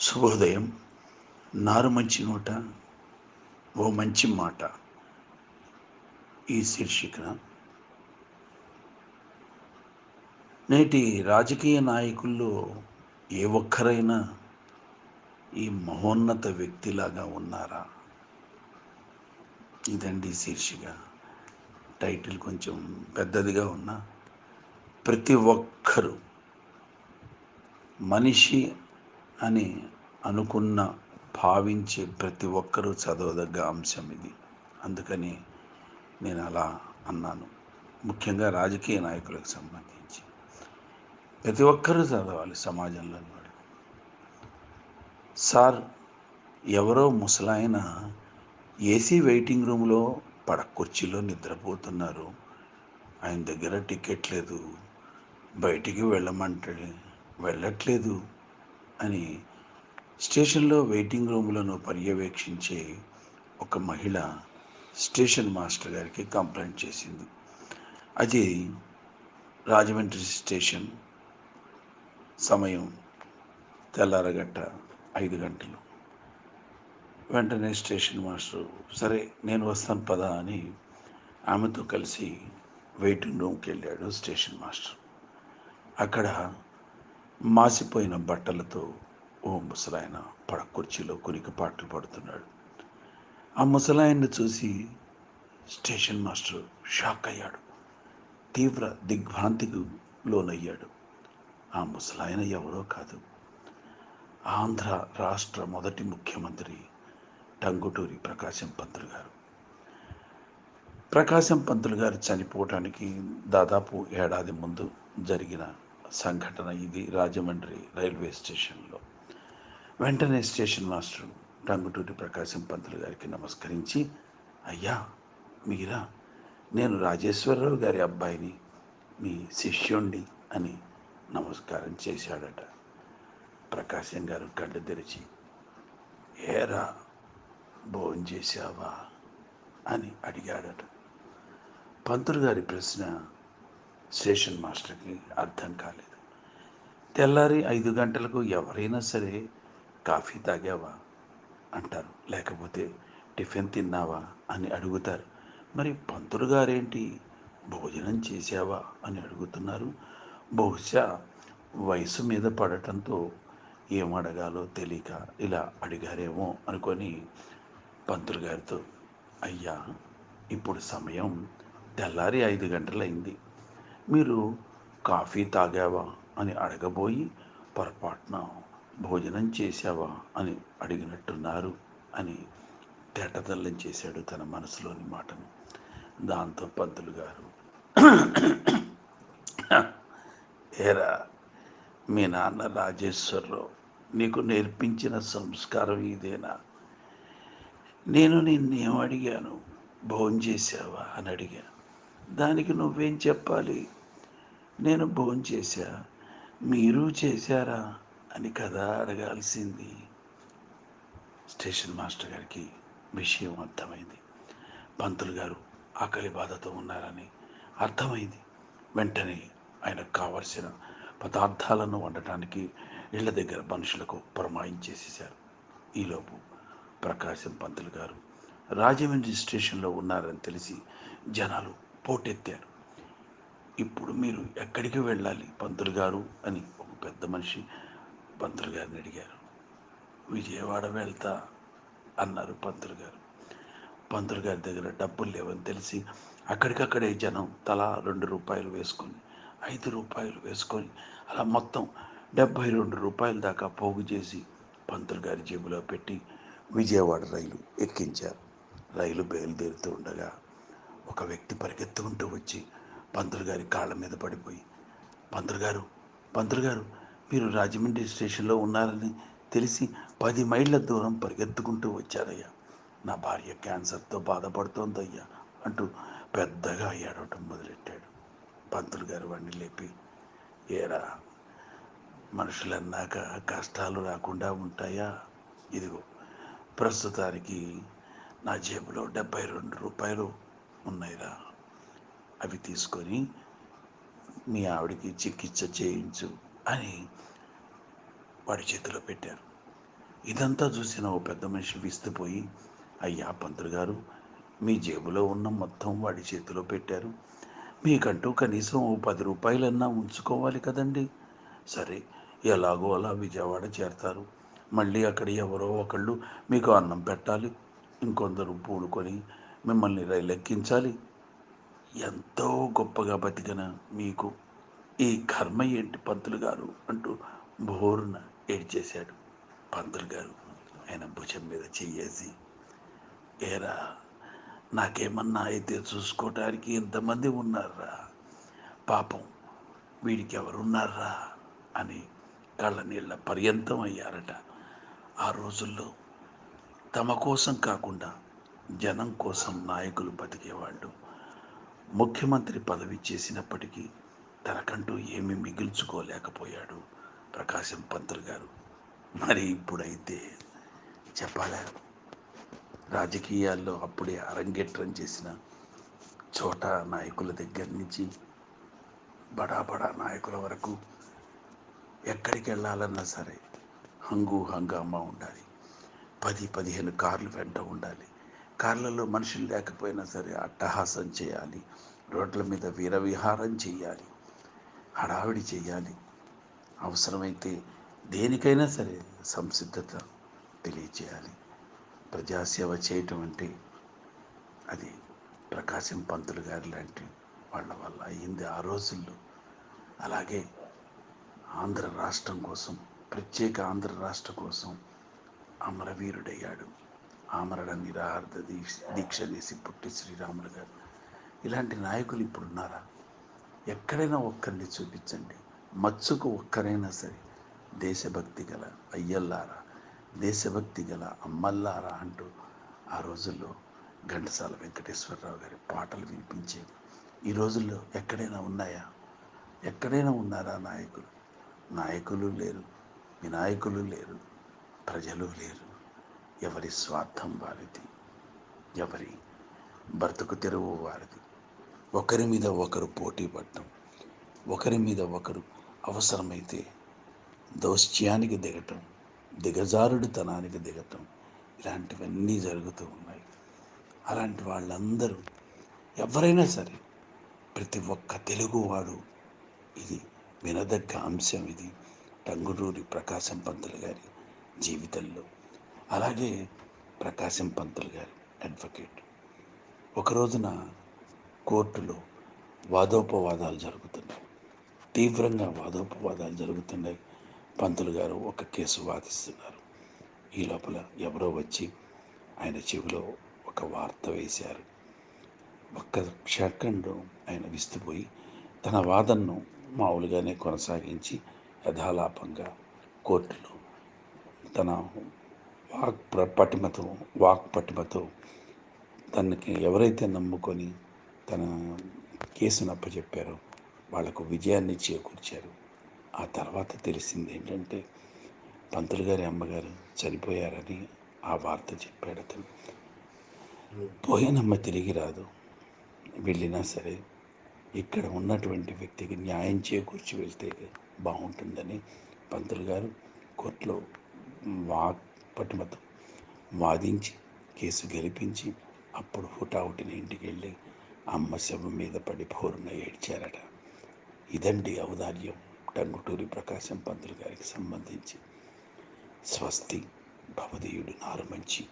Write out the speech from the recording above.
శుభోదయం నారు మంచి నోట ఓ మంచి మాట. ఈ శీర్షిక. నేటి రాజకీయ నాయకుల్లో ఏ ఒక్కరైనా ఈ మహోన్నత వ్యక్తిలాగా ఉన్నారా? ఇదండి శీర్షిక. టైటిల్ కొంచెం పెద్దదిగా ఉన్నా ప్రతి ఒక్కరూ మనిషి అని అనుకున్న భావించే ప్రతి ఒక్కరూ చదవదగ్గ అంశం ఇది. అందుకని నేను అలా అన్నాను. ముఖ్యంగా రాజకీయ నాయకులకు సంబంధించి. ప్రతి ఒక్కరూ చదవాలి సమాజంలో వాడు సార్ ఎవరో ముసలాయన ఏసీ వెయిటింగ్ రూమ్లో పడ కుర్చీలో నిద్రపోతున్నారు. ఆయన దగ్గర టికెట్ లేదు. బయటికి వెళ్ళమంటే వెళ్ళట్లేదు. అని స్టేషన్లో వెయిటింగ్ రూమ్లను పర్యవేక్షించే ఒక మహిళ స్టేషన్ మాస్టర్ గారికి కంప్లైంట్ చేసింది. అది రాజమండ్రి స్టేషన్ సమయం తెల్లారగట్ట ఐదు గంటలు. వెంటనే స్టేషన్ మాస్టర్ సరే నేను వస్తాను పదా అని ఆమెతో కలిసి వెయిటింగ్ రూమ్కి వెళ్ళాడు స్టేషన్ మాస్టర్. అక్కడ మాసిపోయిన బట్టలతో ఓ ముసలాయన పడ కుర్చీలో కురికి పాటలు పాడుతున్నాడు. ఆ ముసలాయన్ని చూసి స్టేషన్ మాస్టర్ షాక్ అయ్యాడు. తీవ్ర దిగ్భ్రాంతికి లోనయ్యాడు. ఆ ముసలాయన ఎవరో కాదు. ఆంధ్ర రాష్ట్ర మొదటి ముఖ్యమంత్రి టంగుటూరి ప్రకాశం పంతులు గారు. ప్రకాశం పంతులు గారు చనిపోవటానికి దాదాపు ఏడాది ముందు జరిగిన సంఘటన ఇది రాజమండ్రి రైల్వే స్టేషన్లో. వెంటనే స్టేషన్ మాస్టర్ టంగుటూరి ప్రకాశం పంతులు గారికి నమస్కరించి అయ్యా మీరా నేను రాజేశ్వరరావు గారి అబ్బాయిని మీ శిష్యుణ్ణి అని నమస్కారం చేశాడట. ప్రకాశం గారు కళ్ళు తెరిచి ఏరా భోజనం చేశావా? అని అడిగాడట. పంతులు గారి ప్రశ్న స్టేషన్ మాస్టర్కి అర్థం కాలేదు. తెల్లారి ఐదు గంటలకు ఎవరైనా సరే కాఫీ తాగావా? అంటారు. లేకపోతే టిఫిన్ తిన్నావా? అని అడుగుతారు. మరి పంతులు గారేంటి? భోజనం చేసావా అని అడుగుతున్నారు. బహుశా వయసు మీద పడటంతో ఏం అడగాలో తెలియక ఇలా అడిగారేమో అనుకొని పంతులు గారితో అయ్యా ఇప్పుడు సమయం తెల్లారి ఐదు గంటలైంది. మీరు కాఫీ తాగావా అని అడగబోయి పొరపాటున భోజనం చేశావా అని అడిగినట్టున్నారు అని తేటతల్లం చేశాడు తన మనసులోని మాటను. దాంతో పంతులు గారు ఏరా మీ నాన్న రాజేశ్వరరావు నీకు నేర్పించిన సంస్కారం ఇదేనా? నేను నిన్నేం అడిగాను? భోజనం చేసావా అని అడిగాను. దానికి నువ్వేం చెప్పాలి? నేను భోజనం చేశా. మీరు చేశారా? అని కదా అడగాల్సింది. స్టేషన్ మాస్టర్ గారికి విషయం అర్థమైంది. పంతులు గారు ఆకలి బాధతో ఉన్నారని అర్థమైంది. వెంటనే ఆయనకు కావలసిన పదార్థాలను వండటానికి ఇళ్ళ దగ్గర మనుషులకు పురమాయించేసేశారు ఈలోపు ప్రకాశం పంతులు గారు రాజమండ్రి స్టేషన్లో ఉన్నారని తెలిసి జనాలు పోటెత్తారు. ఇప్పుడు మీరు ఎక్కడికి వెళ్ళాలి? పంతులు గారు అని ఒక పెద్ద మనిషి పంతులు గారిని అడిగారు. విజయవాడ వెళ్తా అన్నారు పంతులు గారు. పంతులు గారి దగ్గర డబ్బులు లేవని తెలిసి అక్కడికక్కడే జనం తలా రెండు రూపాయలు వేసుకొని ఐదు రూపాయలు వేసుకొని అలా మొత్తం డెబ్భై రెండు రూపాయల దాకా పోగు చేసి పంతులు గారి జేబులో పెట్టి విజయవాడ రైలు ఎక్కించారు. రైలు బయలుదేరుతూ ఉండగా ఒక వ్యక్తి పరిగెత్తుకుంటూ వచ్చి పంతులు గారి కాళ్ళ మీద పడిపోయి పంతులు గారు పంతులు గారు మీరు రాజమండ్రి స్టేషన్లో ఉన్నారని తెలిసి పది మైళ్ళ దూరం పరిగెత్తుకుంటూ వచ్చారయ్యా. నా భార్య క్యాన్సర్తో బాధపడుతోందయ్యా అంటూ పెద్దగా ఏడవటం మొదలెట్టాడు. పంతులు గారు వాడిని లేపి ఏరా మనుషులన్నాక కష్టాలు రాకుండా ఉంటాయా? ఇదిగో ప్రస్తుతానికి నా జేబులో డెబ్బై రెండు రూపాయలు ఉన్నాయిరా. అవి తీసుకొని మీ ఆవిడకి చికిత్స చేయించు అని వాడి చేతిలో పెట్టారు. ఇదంతా చూసిన ఓ పెద్ద మనిషి విస్తుపోయి అయ్యా పంతులు గారు మీ జేబులో ఉన్న మొత్తం వాడి చేతిలో పెట్టారు. మీకంటూ కనీసం ఓ పది రూపాయలన్నా ఉంచుకోవాలి కదండి. సరే ఎలాగో అలా విజయవాడ చేరతారు. మళ్ళీ అక్కడ ఎవరో ఒకళ్ళు మీకు అన్నం పెట్టాలి ఇంకొందరు పూడుకొని మిమ్మల్ని రైలు ఎక్కించాలి ఎంతో గొప్పగా బతికిన మీకు ఈ కర్మ ఏంటి పంతులు గారు అంటూ బోరున ఏడ్చేశాడు పంతులు గారు. ఆయన భుజం మీద చెయ్యేసి ఏరా నాకేమన్నా అయితే చూసుకోవటానికి ఇంతమంది ఉన్నారా? పాపం వీడికి ఎవరున్నారా అని కళ్ళ నీళ్ళ పర్యంతం అయ్యారట. ఆ రోజుల్లో తమ కోసం కాకుండా జనం కోసం నాయకులు బతికేవాళ్ళు. ముఖ్యమంత్రి పదవి చేసినప్పటికీ తనకంటూ ఏమీ మిగిల్చుకోలేకపోయాడు ప్రకాశం పంతులు గారు. మరి ఇప్పుడైతే చెప్పాలా? రాజకీయాల్లో అప్పుడే అరంగేట్రం చేసిన చోట నాయకుల దగ్గర నుంచి బడా బడా నాయకుల వరకు ఎక్కడికి వెళ్ళాలన్నా సరే హంగు హంగామా ఉండాలి. పది పదిహేను కార్లు వెంట ఉండాలి. కార్లలో మనుషులు లేకపోయినా సరే అట్టహాసం చేయాలి రోడ్ల మీద వీరవిహారం చేయాలి హడావిడి చేయాలి. అవసరమైతే దేనికైనా సరే సంసిద్ధత తెలియచేయాలి. ప్రజాసేవ చేయటం అంటే అది ప్రకాశం పంతులు గారి లాంటి వాళ్ళ వల్ల అయింది ఆ రోజుల్లో. అలాగే ఆంధ్ర రాష్ట్రం కోసం ప్రత్యేక ఆంధ్ర రాష్ట్ర కోసం అమరవీరుడయ్యాడు. ఆమరణ నిరాహార్థ దీక్ష దీక్ష చేసి పుట్టి శ్రీరాములు గారు. ఇలాంటి నాయకులు ఇప్పుడున్నారా? ఎక్కడైనా ఒక్కరిని చూపించండి. మచ్చుకు ఒక్కరైనా సరే దేశభక్తి గల అయ్యల్లారా దేశభక్తి గల అమ్మల్లారా అంటూ ఆ రోజుల్లో ఘంటసాల వెంకటేశ్వరరావు గారి పాటలు వినిపించేవి. ఈ రోజుల్లో ఎక్కడైనా ఉన్నాయా? ఎక్కడైనా ఉన్నారా నాయకులు? నాయకులు లేరు వినాయకులు లేరు ప్రజలు లేరు. ఎవరి స్వార్థం వారిది ఎవరి బ్రతుకు తెరువు వారిది. ఒకరి మీద ఒకరు పోటీ పడటం ఒకరి మీద ఒకరు అవసరమైతే దౌశ్చ్యానికి దిగటం దిగజారుడుతనానికి దిగటం ఇలాంటివన్నీ జరుగుతూ ఉన్నాయి. అలాంటి వాళ్ళందరూ ఎవరైనా సరే ప్రతి ఒక్క తెలుగువాడు ఇది వినదగ్గ అంశం ఇది. టంగుటూరి ప్రకాశం పంతులు గారి జీవితంలో అలాగే ప్రకాశం పంతులు గారు అడ్వకేట్ ఒక రోజున కోర్టులో వాదోపవాదాలు జరుగుతున్నాయి. తీవ్రంగా వాదోపవాదాలు జరుగుతున్నాయి. పంతులు గారు ఒక కేసు వాదిస్తున్నారు. ఈ లోపల ఎవరో వచ్చి ఆయన చెవిలో ఒక వార్త వేశారు. ఒక్క సెకండ్ ఆయన విస్తుపోయి తన వాదనను మామూలుగానే కొనసాగించి యథాలాపంగా కోర్టులో తన వాక్ ప్ర- పటిమతో వాక్ పటిమతో తనకి ఎవరైతే నమ్ముకొని తన కేసును అప్పచెప్పారో వాళ్ళకు విజయాన్ని చేకూర్చారు. ఆ తర్వాత తెలిసింది ఏంటంటే పంతులు గారి అమ్మగారు చనిపోయారని ఆ వార్త చెప్పాడు అతను. పోయినమ్మ తిరిగి రాదు. వెళ్ళినా సరే ఇక్కడ ఉన్నటువంటి వ్యక్తికి న్యాయం చేకూర్చి వెళ్తే బాగుంటుందని పంతులు గారు కోర్టులో వాక్ పటిమతో వాదించి కేసు గెలిపించి అప్పుడు హుటాహుటిని ఇంటికి వెళ్ళి అమ్మ శవం మీద పడి భోరున ఏడ్చారట. ఇదండి ఔదార్యం. టంగుటూరి ప్రకాశం పంతులు గారికి సంబంధించి. స్వస్తి భవదీయుడు నారు మంచి